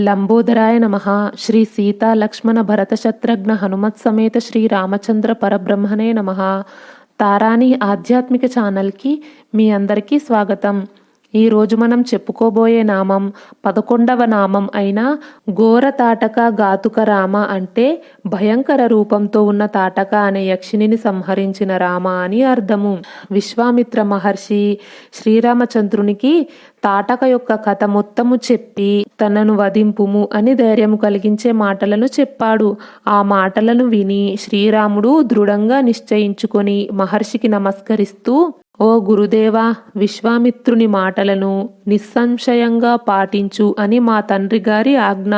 లంబోదరాయ నమ. శ్రీ సీతా లక్ష్మణ భరత శత్రుఘ్న హనుమత్ సమేత శ్రీ రామచంద్ర పరబ్రహ్మణే నమ. తారాణి ఆధ్యాత్మిక ఛానల్కి మీ అందరికీ స్వాగతం. ఈరోజు మనం చెప్పుకోబోయే నామం పదకొండవ నామం అయిన ఘోర తాటక ఘాతుక రామ అంటే భయంకర రూపంతో ఉన్న తాటక అనే యక్షిణిని సంహరించిన రామ అని అర్థము. విశ్వామిత్ర మహర్షి శ్రీరామచంద్రునికి తాటక యొక్క కథ మొత్తము చెప్పి తనను వధింపుము అని ధైర్యము కలిగించే మాటలను చెప్పాడు. ఆ మాటలను విని శ్రీరాముడు దృఢంగా నిశ్చయించుకొని మహర్షికి నమస్కరిస్తూ ఓ గురుదేవా విశ్వామిత్రుని మాటలను నిస్సంశయంగా పాటించు అని మా తండ్రి గారి ఆజ్ఞ.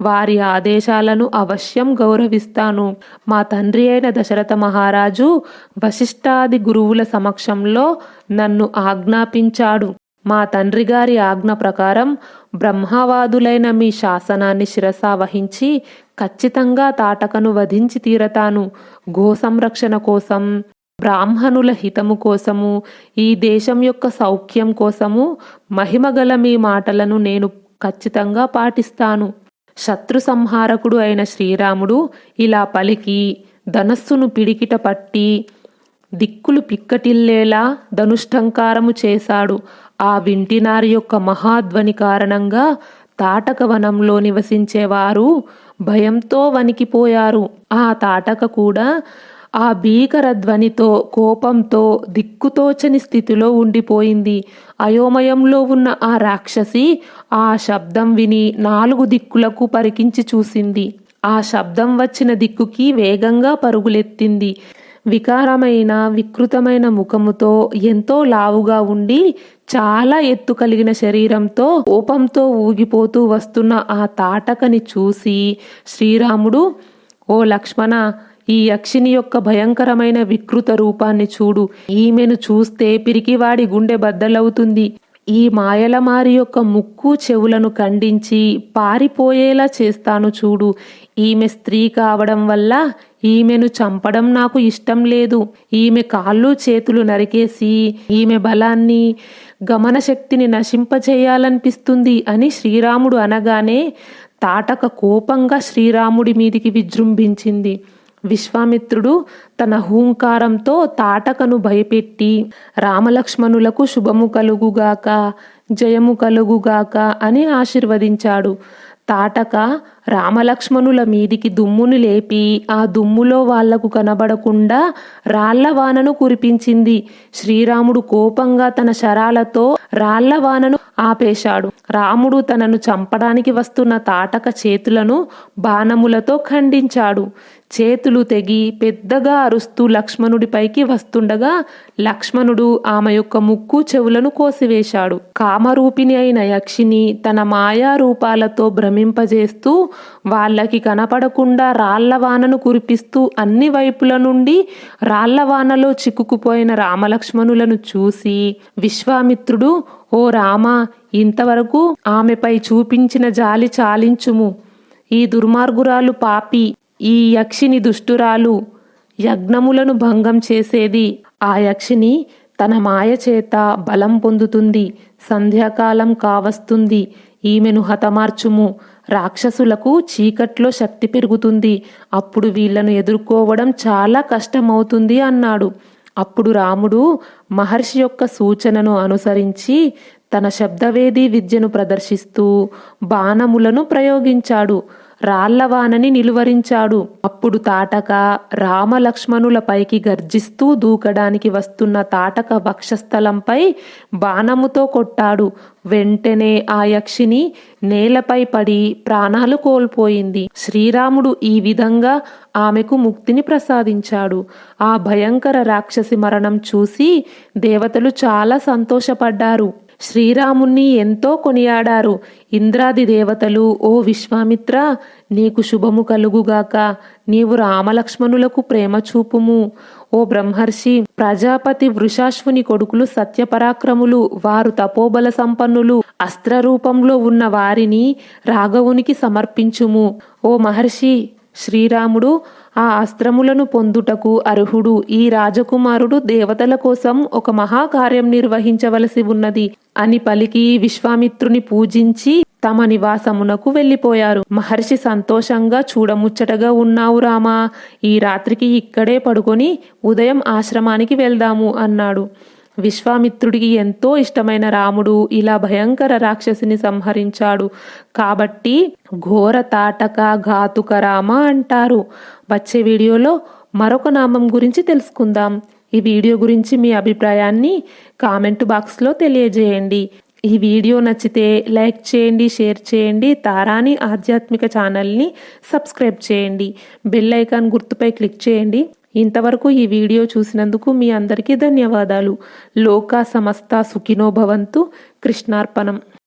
వారి ఆదేశాలను అవశ్యం గౌరవిస్తాను. మా తండ్రి అయిన దశరథ మహారాజు వశిష్ఠాది గురువుల సమక్షంలో నన్ను ఆజ్ఞాపించాడు. మా తండ్రి గారి ఆజ్ఞ ప్రకారం బ్రహ్మవాదులైన మీ శాసనాన్ని శిరసా వహించి ఖచ్చితంగా తాటకను వధించి తీరతాను. గో సంరక్షణ కోసం బ్రాహ్మణుల హితము కోసము ఈ దేశం యొక్క సౌఖ్యం కోసము మహిమగల మీ మాటలను నేను ఖచ్చితంగా పాటిస్తాను. శత్రు సంహారకుడు అయిన శ్రీరాముడు ఇలా పలికి ధనస్సును పిడికిట పట్టి దిక్కులు పిక్కటిల్లేలా ధనుష్టంకారము చేశాడు. ఆ వింటినారి యొక్క మహాధ్వని కారణంగా తాటక వనంలో నివసించేవారు భయంతో వణికిపోయారు. ఆ తాటక కూడా ఆ భీకర ధ్వనితో కోపంతో దిక్కుతోచని స్థితిలో ఉండిపోయింది. అయోమయంలో ఉన్న ఆ రాక్షసి ఆ శబ్దం విని నాలుగు దిక్కులకు పరికించి చూసింది. ఆ శబ్దం వచ్చిన దిక్కుకి వేగంగా పరుగులెత్తింది. వికారమైన వికృతమైన ముఖముతో ఎంతో లావుగా ఉండి చాలా ఎత్తు కలిగిన శరీరంతో కోపంతో ఊగిపోతూ వస్తున్న ఆ తాటకని చూసి శ్రీరాముడు ఓ లక్ష్మణ ఈ యక్షిని యొక్క భయంకరమైన వికృత రూపాన్ని చూడు. ఈమెను చూస్తే పిరికివాడి గుండె బద్దలవుతుంది. ఈ మాయలమారి యొక్క ముక్కు చెవులను ఖండించి పారిపోయేలా చేస్తాను చూడు. ఈమె స్త్రీ కావడం వల్ల ఈమెను చంపడం నాకు ఇష్టం లేదు. ఈమె కాళ్ళు చేతులు నరికేసి ఈమె బలాన్ని గమనశక్తిని నశింపచేయాలనిపిస్తుంది అని శ్రీరాముడు అనగానే తాటక కోపంగా శ్రీరాముడి మీదికి విజృంభించింది. విశ్వామిత్రుడు తన హూంకారంతో తాటకను భయపెట్టి రామలక్ష్మణులకు శుభము కలుగుగాక జయము కలుగుగాక అని ఆశీర్వదించాడు. తాటక రామలక్ష్మణుల మీదికి దుమ్మును లేపి ఆ దుమ్ములో వాళ్ళకు కనబడకుండా రాళ్ళ వానను కురిపించింది. శ్రీరాముడు కోపంగా తన శరాలతో రాళ్ళవానను ఆపేశాడు. రాముడు తనను చంపడానికి వస్తున్న తాటక చేతులను బాణములతో ఖండించాడు. చేతులు తెగి పెద్దగా అరుస్తూ లక్ష్మణుడిపైకి వస్తుండగా లక్ష్మణుడు ఆమె యొక్క ముక్కు చెవులను కోసివేశాడు. కామరూపిణి అయిన యక్షిని తన మాయా రూపాలతో భ్రమింపజేస్తూ వాళ్ళకి కనపడకుండా రాళ్ళవానను కురిపిస్తూ అన్ని వైపుల నుండి రాళ్ళవానలో చిక్కుకుపోయిన రామలక్ష్మణులను చూసి విశ్వామిత్రుడు ఓ రామ ఇంతవరకు ఆమెపై చూపించిన జాలి చాలించుము. ఈ దుర్మార్గురాలు పాపి ఈ యక్షిని దుష్టురాలు యజ్ఞములను భంగం చేసేది. ఆ యక్షిని తన మాయ చేత బలం పొందుతుంది సంధ్యాకాలం కావస్తుంది ఈమెను హతమార్చుము. రాక్షసులకు చీకట్లో శక్తి పెరుగుతుంది. అప్పుడు వీళ్ళను ఎదుర్కోవడం చాలా కష్టమవుతుంది అన్నాడు. అప్పుడు రాముడు మహర్షి యొక్క సూచనను అనుసరించి తన శబ్దవేది విద్యను ప్రదర్శిస్తూ బాణములను ప్రయోగించాడు. రాళ్ళవానని నిలువరించాడు. అప్పుడు తాటక రామలక్ష్మణులపైకి గర్జిస్తూ దూకడానికి వస్తున్న తాటక వక్షస్థలంపై బాణముతో కొట్టాడు. వెంటనే ఆ యక్షిని నేలపై పడి ప్రాణాలు కోల్పోయింది. శ్రీరాముడు ఈ విధంగా ఆమెకు ముక్తిని ప్రసాదించాడు. ఆ భయంకర రాక్షసి మరణం చూసి దేవతలు చాలా సంతోషపడ్డారు. శ్రీరాముణ్ణి ఎంతో కొనియాడారు. ఇంద్రాది దేవతలు ఓ విశ్వామిత్ర నీకు శుభము కలుగుగాక నీవు రామలక్ష్మణులకు ప్రేమ చూపుము. ఓ బ్రహ్మర్షి ప్రజాపతి వృషాశ్వుని కొడుకులు సత్యపరాక్రములు వారు తపోబల సంపన్నులు అస్త్రరూపంలో ఉన్న వారిని రాఘవునికి సమర్పించుము. ఓ మహర్షి శ్రీరాముడు ఆ అస్త్రములను పొందుటకు అర్హుడు. ఈ రాజకుమారుడు దేవతల కోసం ఒక మహాకార్యం నిర్వహించవలసి ఉన్నది. అని పలికి విశ్వామిత్రుని పూజించి తమ నివాసమునకు వెళ్ళిపోయారు. మహర్షి సంతోషంగా చూడముచ్చటగా ఉన్నావు రామా ఈ రాత్రికి ఇక్కడే పడుకొని ఉదయం ఆశ్రమానికి వెళ్దాము అన్నాడు. విశ్వామిత్రుడికి ఎంతో ఇష్టమైన రాముడు. ఇలా భయంకర రాక్షసిని సంహరించాడు. కాబట్టి ఘోర తాటక ఘాతుక రామ అంటారు. వచ్చే వీడియోలో మరొక నామం గురించి తెలుసుకుందాం. ఈ వీడియో గురించి మీ అభిప్రాయాన్ని కామెంట్ బాక్స్లో తెలియజేయండి. ఈ వీడియో నచ్చితే లైక్ చేయండి షేర్ చేయండి తారాని ఆధ్యాత్మిక ఛానల్ని సబ్స్క్రైబ్ చేయండి. బెల్ ఐకాన్ గుర్తుపై క్లిక్ చేయండి. ఇంతవరకు ఈ వీడియో చూసినందుకు మీ అందరికీ ధన్యవాదాలు. లోకా సమస్త సుఖినో భవంతు. కృష్ణార్పణం.